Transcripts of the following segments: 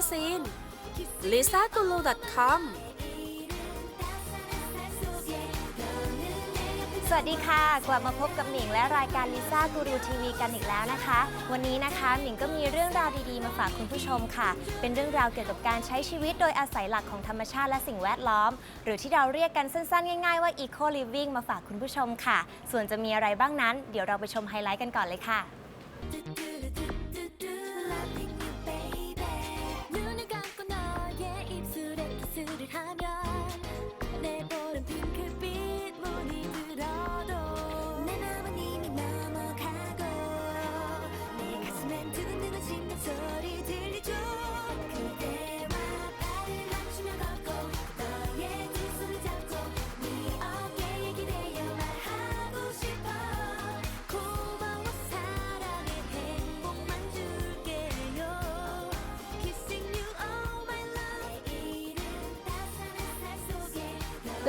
กาซีน l i s a g u l u c o m สวัสดีค่ะ กลับมาพบกับหนิงและรายการลิซ่ากูรูทีวีกันอีกแล้วนะคะ วันนี้นะคะหนิงก็มีเรื่องราวดีๆมาฝากคุณผู้ชมค่ะ เป็นเรื่องราวเกี่ยวกับการใช้ชีวิตโดยอาศัยหลักของธรรมชาติและสิ่งแวดล้อม หรือที่เราเรียกกันสั้นๆ ง่ายๆว่า eco living มาฝากคุณผู้ชมค่ะ ส่วนจะมีอะไรบ้างนั้น เดี๋ยวเราไปชมไฮไลท์กันก่อนเลยค่ะ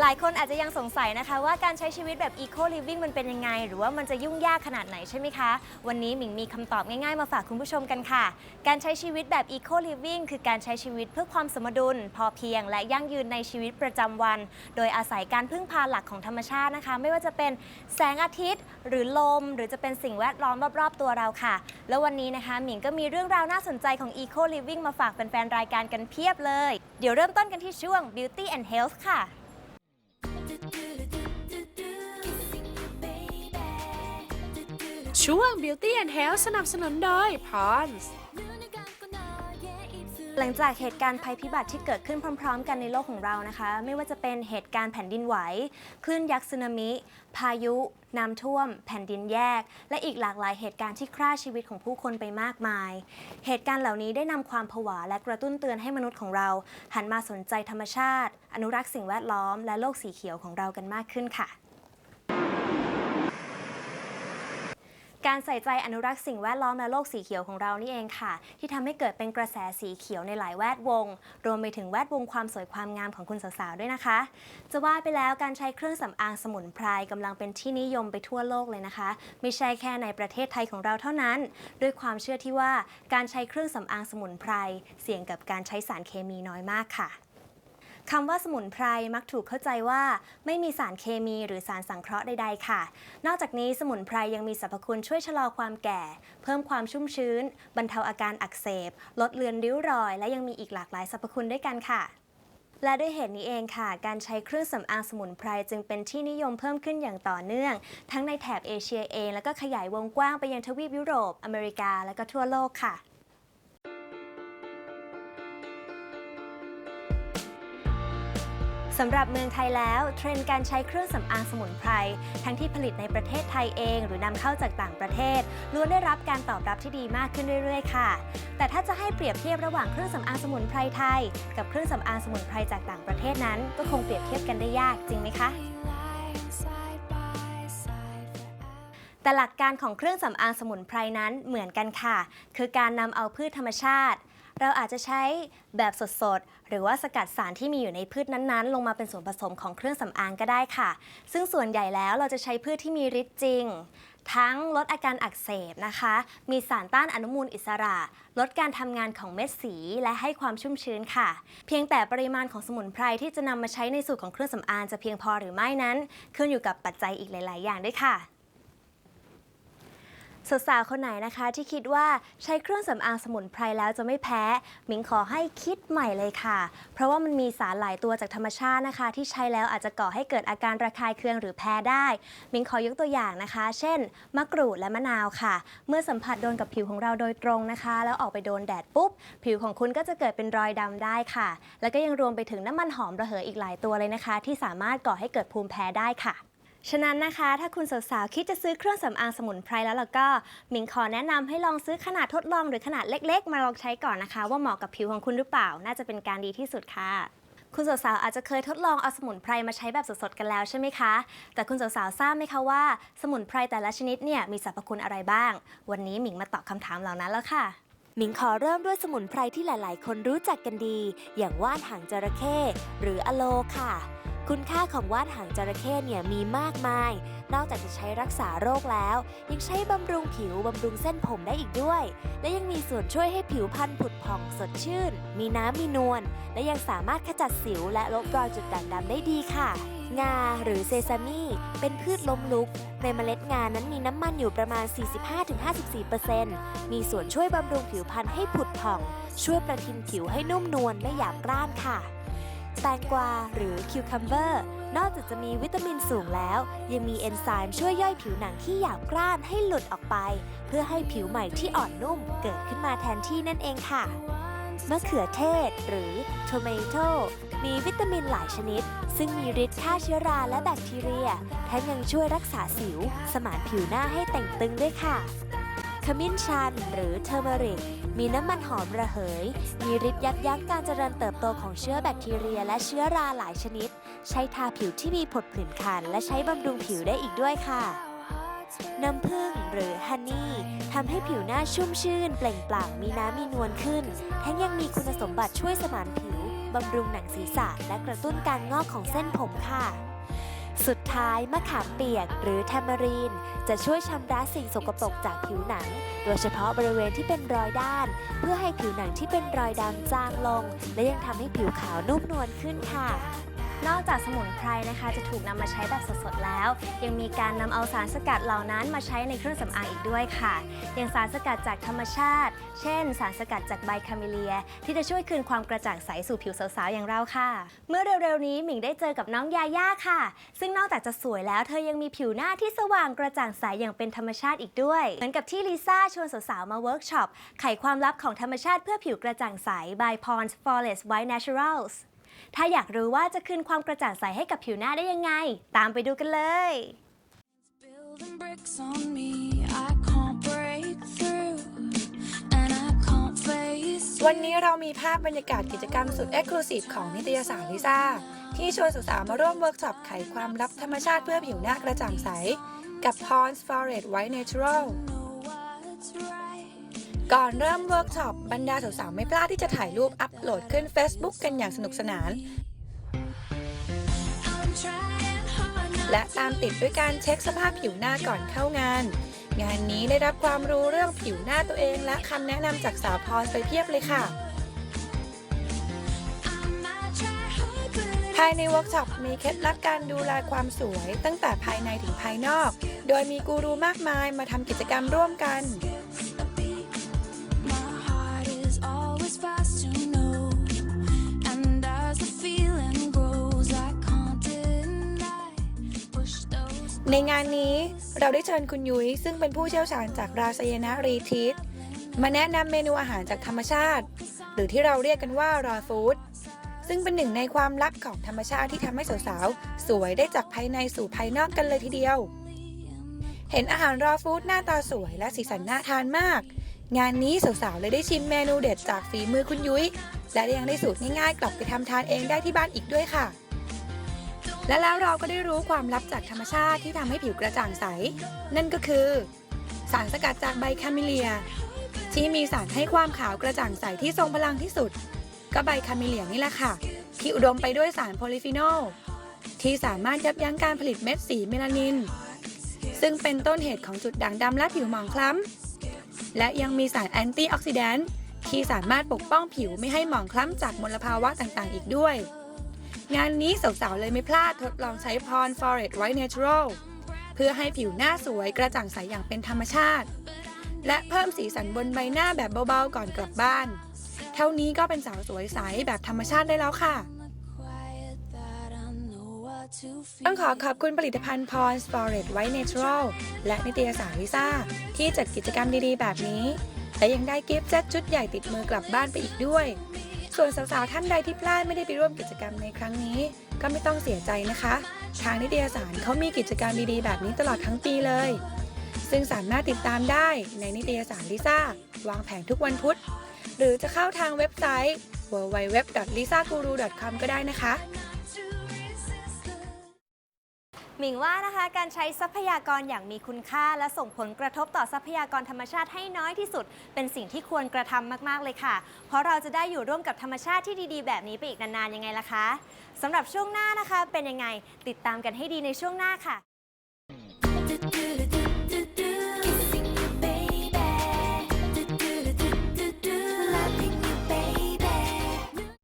หลายคนอาจจะยังสงสัยนะคะว่าการใช้ชีวิตแบบ eco living มันเป็นยังไง หรือว่ามันจะยุ่งยากขนาดไหนใช่ไหมคะ วันนี้หมิงมีคำตอบง่ายๆมาฝากคุณผู้ชมกันค่ะ การใช้ชีวิตแบบ eco living คือการใช้ชีวิตเพื่อความสมดุล พอเพียง และยั่งยืนในชีวิตประจำวัน โดยอาศัยการพึ่งพาหลักของธรรมชาตินะคะ ไม่ว่าจะเป็นแสงอาทิตย์ หรือลม หรือจะเป็นสิ่งแวดล้อมรอบๆตัวเราค่ะ แล้ววันนี้นะคะหมิงก็มีเรื่องราวน่าสนใจของ eco living มาฝากแฟนๆรายการกันเพียบเลย เดี๋ยวเริ่มต้นกันที่ช่วง beauty and health ค่ะ ช่วง Beauty and Health สนับสนุนโดย Pons หลังจากเหตุการณ์ภัยพิบัติที่เกิดขึ้นพร้อม ๆ กันในโลกของเรานะคะ ไม่ว่าจะเป็นเหตุการณ์แผ่นดินไหวคลื่นยักษ์สึนามิ พายุ น้ำท่วม แผ่นดินแยก และอีกหลากหลายเหตุการณ์ที่คร่าชีวิตของผู้คนไปมากมาย เหตุการณ์เหล่านี้ได้นำความผวาและกระตุ้นเตือนให้มนุษย์ของเรา หันมาสนใจธรรมชาติ อนุรักษ์สิ่งแวดล้อม และโลกสีเขียวของเรากันมากขึ้นค่ะ การใส่ใจอนุรักษ์สิ่งแวดล้อมและโลกสีเขียวของเรานี่เองค่ะ ที่ทำให้เกิดเป็นกระแสสีเขียวในหลายแวดวง รวมไปถึงแวดวงความสวยความงามของคุณสาวๆด้วยนะคะ จะว่าไปแล้วการใช้เครื่องสำอางสมุนไพรกำลังเป็นที่นิยมไปทั่วโลกเลยนะคะ ไม่ใช่แค่ในประเทศไทยของเราเท่านั้น ด้วยความเชื่อที่ว่าการใช้เครื่องสำอางสมุนไพรเสี่ยงกับการใช้สารเคมีน้อยมากค่ะ คำว่าสมุนไพรมักถูกเข้าใจว่า ไม่มีสารเคมีหรือสารสังเคราะห์ใดๆค่ะ นอกจากนี้สมุนไพรยังมีสรรพคุณช่วยชะลอความแก่ เพิ่มความชุ่มชื้น บรรเทาอาการอักเสบ ลดเลือนริ้วรอย และยังมีอีกหลากหลายสรรพคุณด้วยกันค่ะและด้วยเหตุนี้เองค่ะ การใช้เครื่องสำอางสมุนไพรจึงเป็นที่นิยมเพิ่มขึ้นอย่างต่อเนื่อง ทั้งในแถบเอเชียเอง แล้วก็ขยายวงกว้างไปยังทวีปยุโรป อเมริกา และก็ทั่วโลกค่ะ สำหรับเมืองไทยแล้ว เทรนด์การใช้เครื่องสำอางสมุนไพรทั้งที่ผลิตในประเทศไทยเอง หรือนำเข้าจากต่างประเทศล้วนได้รับการตอบรับที่ดีมากขึ้นเรื่อยๆ ค่ะ แต่ถ้าจะให้เปรียบเทียบระหว่างเครื่องสำอางสมุนไพรไทย กับเครื่องสำอางสมุนไพรจากต่างประเทศนั้น ก็คงเปรียบเทียบกันได้ยากจริงไหมคะแต่หลักการของเครื่องสำอางสมุนไพรนั้นเหมือนกันค่ะ คือการนำเอาพืชธรรมชาติ เราอาจจะใช้แบบสดๆ หรือว่าสกัดสารที่มีอยู่ในพืชนั้นๆ ลงมาเป็นส่วนผสมของเครื่องสำอางก็ได้ค่ะ ซึ่งส่วนใหญ่แล้วเราจะใช้พืชที่มีฤทธิ์จริง ทั้งลดอาการอักเสบนะคะ มีสารต้านอนุมูลอิสระ ลดการทำงานของเม็ดสีและให้ความชุ่มชื้นค่ะ เพียงแต่ปริมาณของสมุนไพรที่จะนำมาใช้ในสูตรของเครื่องสำอางจะเพียงพอหรือไม่นั้น ขึ้นอยู่กับปัจจัยอีกหลาย ๆ อย่างด้วยค่ะ สาวๆคนไหนนะคะที่คิดว่าใช้เครื่องสำอางสมุนไพรแล้วจะไม่แพ้ มิงขอให้คิดใหม่เลยค่ะ เพราะว่ามันมีสารหลายตัวจากธรรมชาตินะคะ ที่ใช้แล้วอาจจะก่อให้เกิดอาการระคายเคืองหรือแพ้ได้ มิงขอยกตัวอย่างนะคะ เช่น มะกรูดและมะนาวค่ะ เมื่อสัมผัสโดนกับผิวของเราโดยตรงนะคะ แล้วออกไปโดนแดดปุ๊บ ผิวของคุณก็จะเกิดเป็นรอยดำได้ค่ะ แล้วก็ยังรวมไปถึงน้ำมันหอมระเหยอีกหลายตัวเลยนะคะ ที่สามารถก่อให้เกิดภูมิแพ้ได้ค่ะ ฉะนั้นนะคะถ้าคุณสาวๆคิดจะซื้อเครื่องสำอางสมุนไพรแล้วล่ะก็หมิงขอแนะนำให้ลองซื้อขนาดทดลองหรือขนาดเล็ก ๆ มาลองใช้ก่อนนะคะ ว่าเหมาะกับผิวของคุณหรือเปล่า น่าจะเป็นการดีที่สุดค่ะ คุณสาวๆอาจจะเคยทดลองเอาสมุนไพรมาใช้แบบสดๆกันแล้วใช่ไหมคะ แต่คุณสาวๆทราบไหมคะว่า สมุนไพรแต่ละชนิดเนี่ยมีสรรพคุณอะไรบ้าง วันนี้หมิงมาตอบคำถามเหล่านั้นแล้วค่ะหมิงขอเริ่มด้วยสมุนไพรที่หลาย ๆ คนรู้จักกันดี อย่างว่านหางจระเข้หรืออะโลค่ะ คุณค่าของว่านหางจระเข้เนี่ยมีมากมาย นอกจากจะใช้รักษาโรคแล้ว ยังใช้บำรุงผิวบำรุงเส้นผมได้อีกด้วย และยังมีส่วนช่วยให้ผิวพรรณผุดผ่องสดชื่น มีน้ำมีนวล และยังสามารถขจัดสิวและลบรอยจุดด่างดำได้ดีค่ะ งาหรือเซซามิเป็นพืชล้มลุก ในเมล็ดงานั้นมีน้ำมันอยู่ประมาณ 45-54%มีส่วนช่วยบำรุงผิวพรรณให้ผุดผ่อง ช่วยประทินผิวให้นุ่มนวลไม่หยาบกร้านค่ะ แตงกวาหรือคิวคัมเบอร์ นอกจากจะมีวิตามินสูงแล้ว ยังมีเอนไซม์ช่วยย่อยผิวหนังที่หยาบกร้านให้หลุดออกไป เพื่อให้ผิวใหม่ที่อ่อนนุ่มเกิดขึ้นมาแทนที่นั่นเองค่ะมะเขือเทศหรือ tomato มีวิตามินหลายชนิด ซึ่งมีฤทธิ์ฆ่าเชื้อราและแบคทีเรียแถมยังช่วยรักษาสิว สมานผิวหน้าให้แต่งตึงด้วยค่ะ มิ้นชัน หรือเทอร์เมริก มีน้ำมันหอมระเหย มีฤทธิ์ยับยั้งการเจริญเติบโตของเชื้อแบคทีเรีย และเชื้อราหลายชนิด ใช้ทาผิวที่มีผดผื่นคัน และใช้บำรุงผิวได้อีกด้วยค่ะ น้ำผึ้งหรือฮันนี่ทำให้ผิวหน้าชุ่มชื่น เปล่งปลั่งมีน้ำมีนวลขึ้น ทั้งยังมีคุณสมบัติช่วยสมานผิวบำรุงหนังศีรษะ และกระตุ้นการงอกของเส้นผมค่ะ สุดท้ายมะขามเปียกหรือแทมารีน จะช่วยชำระสิ่งสกปรกจากผิวหนัง โดยเฉพาะบริเวณที่เป็นรอยด้าน เพื่อให้ผิวหนังที่เป็นรอยดำจางลง และยังทำให้ผิวขาวนุ่มนวลขึ้นค่ะ นอกจากสมุนไพรนะคะ จะถูกนำมาใช้แบบสดๆแล้ว ยังมีการนำเอาสารสกัดเหล่านั้นมาใช้ในเครื่องสำอางอีกด้วยค่ะ อย่างสารสกัดจากธรรมชาติ เช่น สารสกัดจากใบคาเมเลีย ที่จะช่วยคืนความกระจ่างใสสู่ผิวสาวๆอย่างเราค่ะ เมื่อเร็วๆนี้หมิงได้เจอกับน้องยาย่าค่ะ ซึ่งนอกจากจะสวยแล้วเธอยังมีผิวหน้าที่สว่างกระจ่างใสอย่างเป็นธรรมชาติอีกด้วย เหมือนกับที่ลิซ่าชวนสาวๆมาเวิร์กช็อปไขความลับของธรรมชาติเพื่อผิวกระจ่างใส by Pond's Flawless White Naturals ถ้าอยากรู้ว่าจะคืนความกระจ่างใสให้กับผิวหน้าได้ยังไง ตามไปดูกันเลย Building bricks on me, I can't break through, and I can't face วันนี้เรามีภาพบรรยากาศกิจกรรมสุดเอ็กซ์คลูซีฟของนิตยสารลิซ่า ที่ชวนสาวๆมาร่วมเวิร์กช็อปไขความลับธรรมชาติเพื่อผิวหน้ากระจ่างใส กับ Pond's Forest White Natural know what's right. ก่อนเริ่มเวิร์กช็อปบรรดาสาวๆไม่พลาดที่จะถ่ายรูปอัปโหลดขึ้น Facebook กันอย่างสนุกสนาน และตามติดด้วยการเช็คสภาพผิวหน้าก่อนเข้างาน งานนี้ได้รับความรู้เรื่องผิวหน้าตัวเองและคำแนะนำจากสาวพรไปเพียบเลยค่ะ ภายในเวิร์กช็อปมีเคล็ดลับการดูแลความสวยตั้งแต่ภายในถึงภายนอก โดยมีกูรูมากมายมาทำกิจกรรมร่วมกัน ในงานนี้เราได้เชิญคุณยุ้ยซึ่งเป็นผู้เชี่ยวชาญจากราซยนะรีทีสมาแนะนำเมนูอาหารจากธรรมชาติ หรือที่เราเรียกกันว่ารอฟู้ดซึ่งเป็นหนึ่งในความลับของธรรมชาติที่ทำให้สาวๆสวยได้จากภายในสู่ภายนอกกันเลยทีเดียว เห็นอาหารรอฟู้ดหน้าตาสวยและสีสันน่าทานมาก งานนี้สาวๆเลยได้ชิมเมนูเด็ดจากฝีมือคุณยุ้ยและยังได้สูตรง่ายๆกลับไปทำทานเองได้ที่บ้านอีกด้วยค่ะ และแล้วเราก็ได้รู้ความลับจากธรรมชาติที่ทำให้ผิวกระจ่างใส นั่นก็คือ สารสกัดจากใบคาเมเลีย ที่มีสารให้ความขาวกระจ่างใสที่ทรงพลังที่สุด ก็ใบคาเมเลียนี่แหละค่ะ ที่อุดมไปด้วยสารโพลิฟีนอลที่สามารถยับยั้งการผลิตเม็ดสีเมลานิน ซึ่งเป็นต้นเหตุของจุดด่างดำและผิวหมองคล้ำ และยังมีสารแอนตี้ออกซิแดนต์ที่สามารถปกป้องผิวไม่ให้หมองคล้ำจากมลภาวะต่างๆ อีกด้วย งานนี้สาวๆ เลยไม่พลาดทดลองใช้พร Forest White Natural เพื่อให้ผิวหน้าสวยกระจ่างใสอย่างเป็นธรรมชาติ และเพิ่มสีสันบนใบหน้าแบบเบาๆ ก่อนกลับบ้าน เท่านี้ก็เป็นสาวสวยใสแบบธรรมชาติได้แล้วค่ะ ต้องขอขอบคุณผลิตภัณฑ์ Pond's Forest White Natural และนิตยสารลิซ่าที่จัดกิจกรรมดีๆ แบบนี้ และยังได้กิฟต์เซตชุดใหญ่ติดมือกลับบ้านไปอีกด้วย ส่วนสาวๆท่านใดที่พลาดไม่ได้ไปร่วมกิจกรรมในครั้งนี้ ก็ไม่ต้องเสียใจนะคะ ทางนิตยสารเขามีกิจกรรมดีๆ แบบนี้ตลอดทั้งปีเลย ซึ่งสามารถติดตามได้ในนิตยสารลิซ่าวางแผงทุกวันพุธ หรือจะเข้าทางเว็บไซต์ www.lisaguru.com ก็ได้นะคะ มิงว่านะคะการใช้ทรัพยากรอย่างมีคุณค่า และส่งผลกระทบต่อทรัพยากรธรรมชาติให้น้อยที่สุด เป็นสิ่งที่ควรกระทำมากๆเลยค่ะ เพราะเราจะได้อยู่ร่วมกับธรรมชาติที่ดีๆ แบบนี้ไปอีกนานๆยังไงล่ะคะสำหรับช่วงหน้านะคะเป็นยังไงติดตามกันให้ดีในช่วงหน้าค่ะ